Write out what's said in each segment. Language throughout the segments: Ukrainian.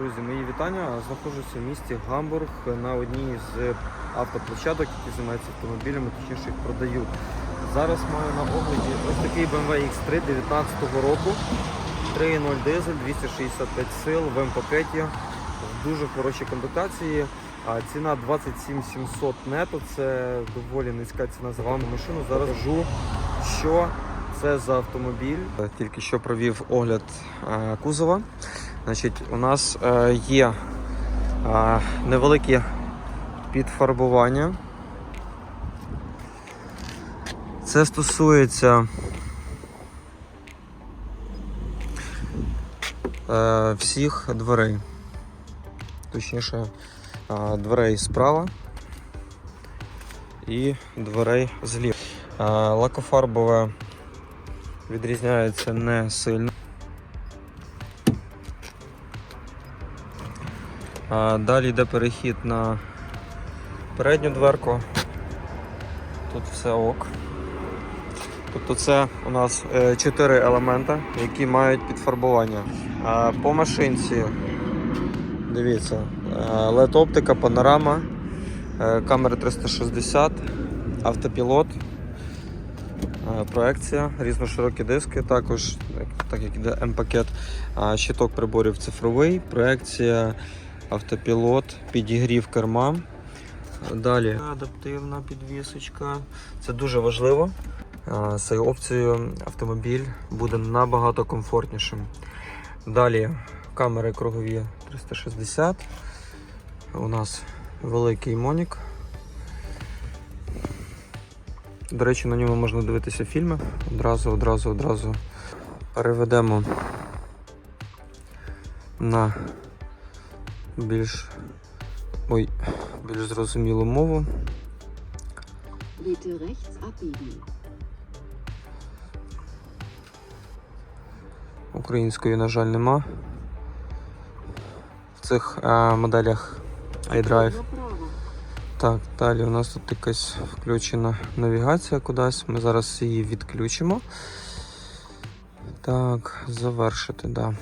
Друзі, мої вітання. Знаходжуся в місті Гамбург на одній з автоплощадок, які займаються автомобілями, точніше їх продають. Зараз маю на огляді ось такий BMW X3 19 року. 3.0 дизель, 265 сил в М-пакеті, в дуже хорошій комплектації. Ціна 27 700 нето, це доволі низька ціна за дану машину. Зараз кажу, що це за автомобіль. Тільки що провів огляд е, кузова. Значить, у нас е, є е, невеликі підфарбування. Це стосується е, всіх дверей. Точніше, дверей справа і дверей зліва. Лакофарбове відрізняється не сильно. Далі йде перехід на передню дверку. Тут все ок. Тобто це у нас 4 елемента, які мають підфарбування. По машинці, дивіться, LED оптика, панорама, е, камери 360, автопілот, е, проекція, різноширокі диски, також, так як іде М-пакет, щиток приборів цифровий, проекція автопілот, підігрів керма. Далі адаптивна підвісочка. Це дуже важливо. З цією опцією автомобіль буде набагато комфортнішим. Далі камери кругові 360. У нас великий монік. До речі, на ньому можна дивитися фільми. Одразу, одразу, одразу переведемо на більш ой, більш зрозумілу мову. Bitte rechts abbiegen. Української, на жаль, нема. В цих е, моделях iDrive. Так, далі у нас тут якась включена навігація кудись. Ми зараз її відключимо. Так, завершити, так. Да.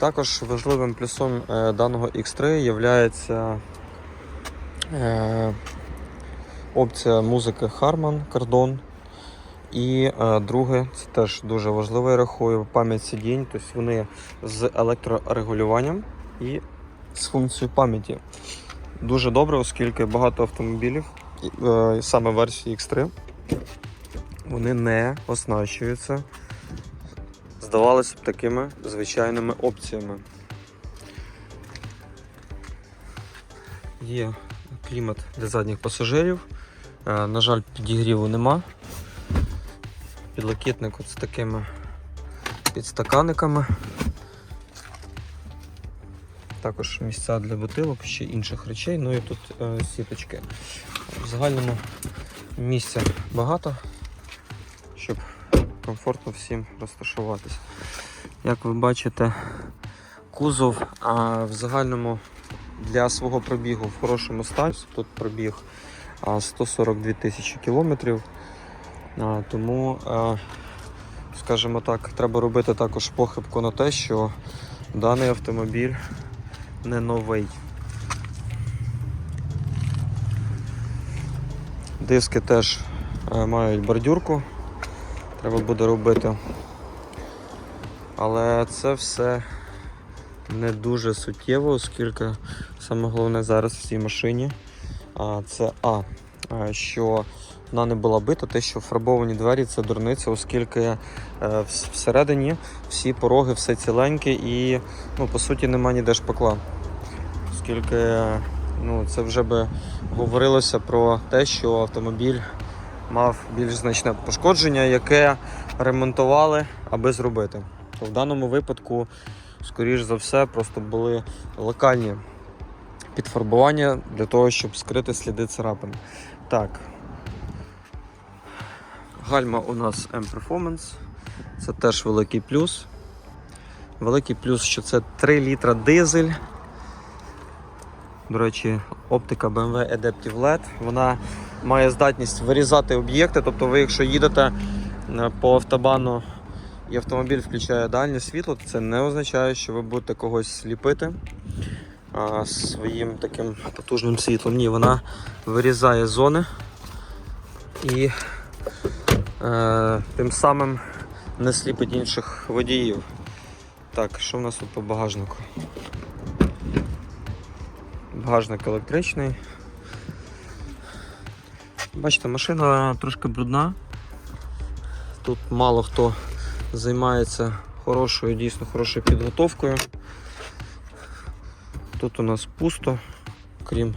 Також важливим плюсом е, даного X3 є е, опція музики Harman Kardon. І е, друге, це теж дуже важливо, я рахую, пам'ять сидінь, тобто вони з електрорегулюванням і з функцією пам'яті. Дуже добре, оскільки багато автомобілів, саме версії X3, вони не оснащуються, здавалося б, такими звичайними опціями. Є клімат для задніх пасажирів. Е, На жаль, підігріву нема. Підлокітник от з такими підстаканниками. Також місця для бутилок, ще інших речей, ну і тут е, сіточки. В загальному місця багато, щоб комфортно всім розташуватись. Як ви бачите, кузов а, в загальному для свого пробігу в хорошому стані. Тут пробіг 142 тисячі кілометрів. Тому, е, скажімо так, треба робити також похибку на те, що даний автомобіль не новий. Диски теж е, мають бордюрку, треба буде робити. Але це все не дуже суттєво, оскільки саме головне зараз в цій машині це А, що вона не була бита, те, що фарбовані двері це дурниця, оскільки е, всередині всі пороги, все ціленьке і ну, по суті нема ніде шпакла. Оскільки ну, це вже би говорилося про те, що автомобіль мав більш значне пошкодження, яке ремонтували, аби зробити. То в даному випадку, скоріш за все, просто були локальні підфарбування для того, щоб скрити сліди царапин. Так, Гальма у нас M-Performance. Це теж великий плюс. Великий плюс, що це 3 літра дизель. До речі, оптика BMW Adaptive LED. Вона має здатність вирізати об'єкти. Тобто ви, якщо їдете е, по автобану і автомобіль включає дальнє світло, то це не означає, що ви будете когось сліпити а, своїм таким потужним світлом. Ні, вона вирізає зони і е, тим самим не сліпить інших водіїв. Так, що в нас тут по багажнику? Багажник електричний. Бачите, машина трошки брудна. Тут мало хто займається хорошою, дійсно хорошою підготовкою. Тут у нас пусто, крім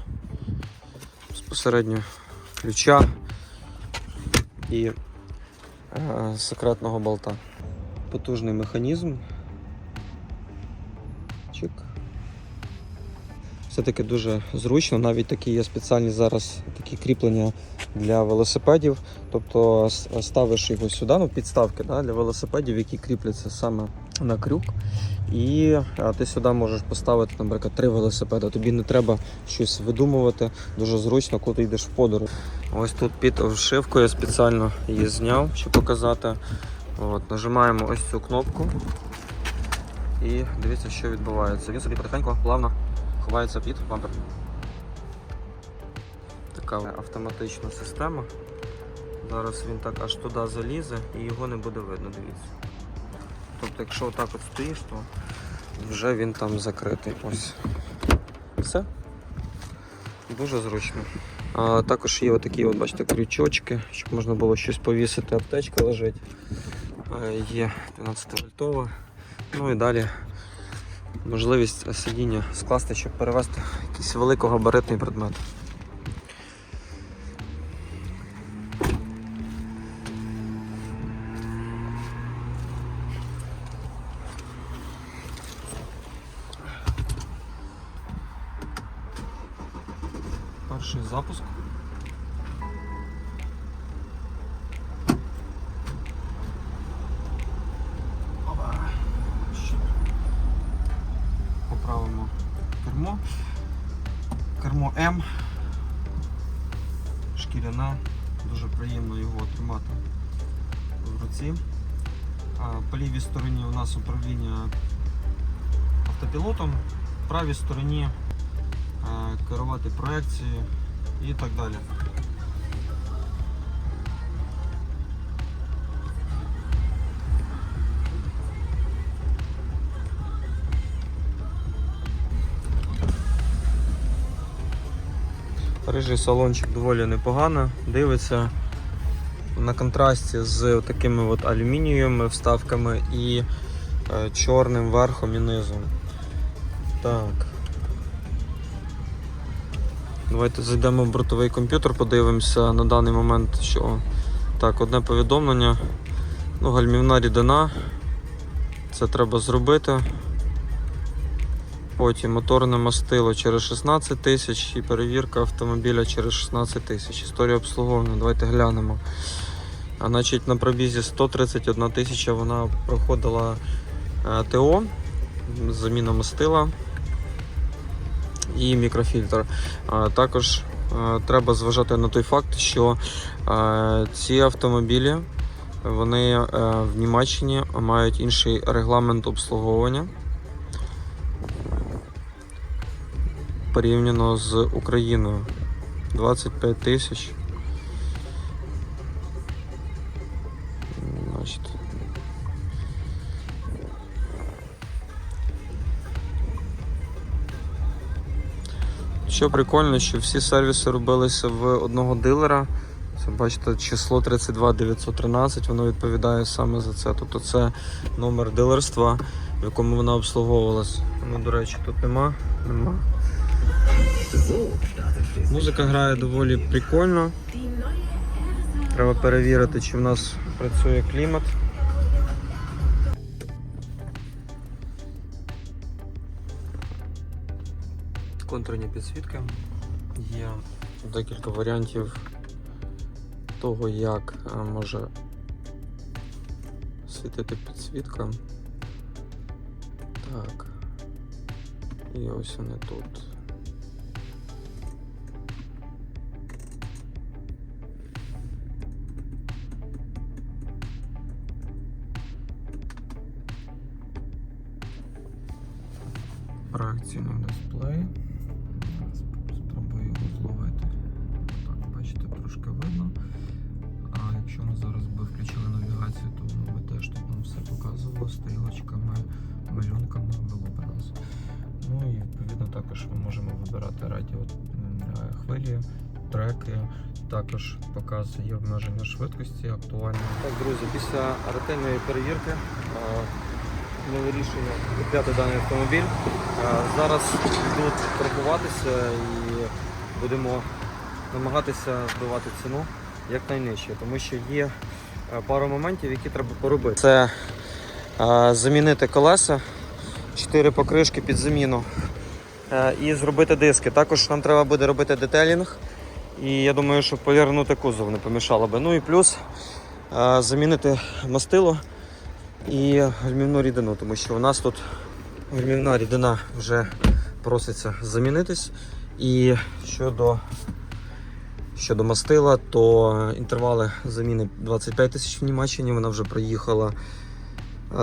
безпосередньо ключа і е, секретного болта. Потужний механізм. Все-таки дуже зручно, навіть такі є спеціальні зараз такі кріплення для велосипедів. Тобто ставиш його сюди, ну підставки да, для велосипедів, які кріпляться саме на крюк. І ти сюди можеш поставити, наприклад, три велосипеди. Тобі не треба щось видумувати. Дуже зручно, коли ти йдеш в подорож. Ось тут під вшивкою я спеціально її зняв, щоб показати. От, нажимаємо ось цю кнопку. І дивіться, що відбувається. Він собі потихеньку, плавно ховається під бампер. Така автоматична система. Зараз він так аж туди залізе і його не буде видно, дивіться. Тобто, якщо отак от стоїш, то вже він там закритий. Ось. Все. Дуже зручно. А, також є отакі, от, бачите, крючочки, щоб можна було щось повісити, аптечка лежить. А, є 12 вольтова. Ну і далі можливість сидіння скласти, щоб перевести якийсь великогабаритний предмет. Перший запуск. Кермо М. Шкіряна, Дуже приємно його тримати в руці. По лівій стороні у нас управління автопілотом, в правій стороні керувати проекцією і так далі. Рижий салончик доволі непогано, дивиться на контрасті з такими от алюмінієвими вставками і е, чорним верхом і низом. Так. Давайте зайдемо в бортовий комп'ютер, подивимося на даний момент, що так, одне повідомлення. Ну, гальмівна рідина. Це треба зробити. Потім моторне мастило через 16 тисяч і перевірка автомобіля через 16 тисяч. Історія обслуговування, давайте глянемо. А значить на пробізі 131 тисяча вона проходила е, ТО, заміна мастила і мікрофільтр. Також е, треба зважати на той факт, що е, ці автомобілі вони в Німеччині мають інший регламент обслуговування порівняно з Україною. 25 тисяч. Що прикольно, що всі сервіси робилися в одного дилера. Це бачите, число 32913, воно відповідає саме за це. Тобто це номер дилерства, в якому вона обслуговувалась. Ну, до речі, тут нема. Нема. Музика грає доволі прикольно. Треба перевірити, чи в нас працює клімат. Контурні підсвітки. Є декілька варіантів того, як е, може світити підсвітка. Так. І ось вони тут. Проекційний дисплей. Спробую його зловити. Так, бачите, трошки видно. А якщо ми зараз би включили навігацію, то воно би теж тут нам все показувало стрілочками, малюнками вело б нас. Ну і відповідно також ми можемо вибирати радіо е, хвилі, треки. Також показує обмеження швидкості актуальні. Так, друзі, після ретельної перевірки ми вирішуємо купляти даний автомобіль. Е, Зараз йдуть торгуватися і будемо намагатися збивати ціну якнайнижче, тому що є е, пару моментів, які треба поробити. Це е, замінити колеса, 4 покришки під заміну і зробити диски. Також нам треба буде робити детелінг. І я думаю, що полірнути кузов не помішало би. Ну і плюс замінити мастило і гальмівну рідину, тому що у нас тут гальмівна рідина вже проситься замінитись. І щодо, щодо мастила, то інтервали заміни 25 тисяч в Німеччині, вона вже проїхала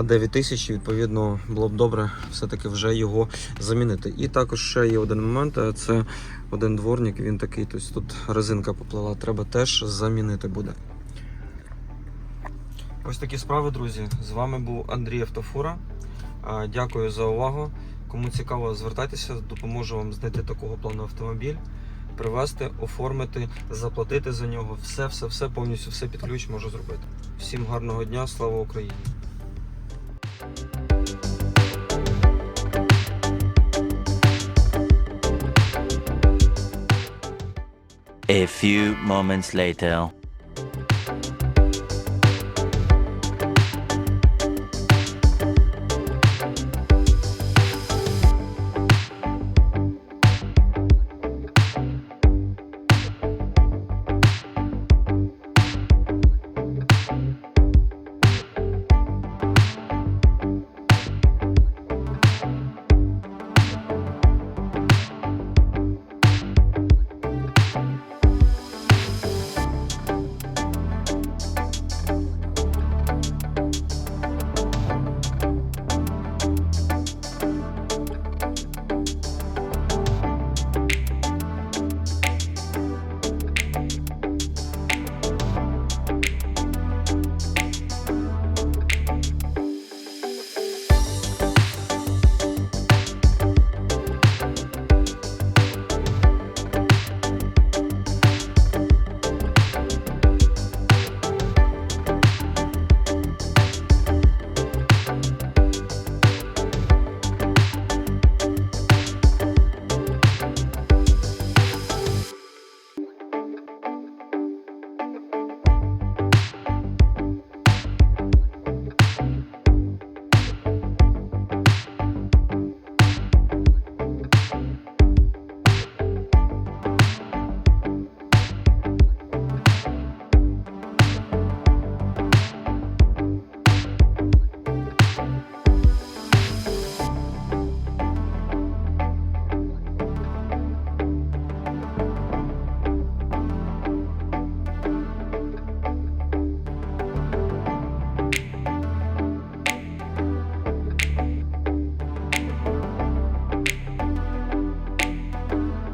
9 тисяч, і відповідно було б добре все-таки вже його замінити. І також ще є один момент, це один дворник, він такий, тобто тут резинка поплила, треба теж замінити буде. Ось такі справи, друзі. З вами був Андрій Автофура. Дякую за увагу. Кому цікаво, звертайтеся, допоможу вам знайти такого плану автомобіль, привезти, оформити, заплатити за нього. Все, все, все, повністю все під ключ можу зробити. Всім гарного дня, слава Україні! A few moments later.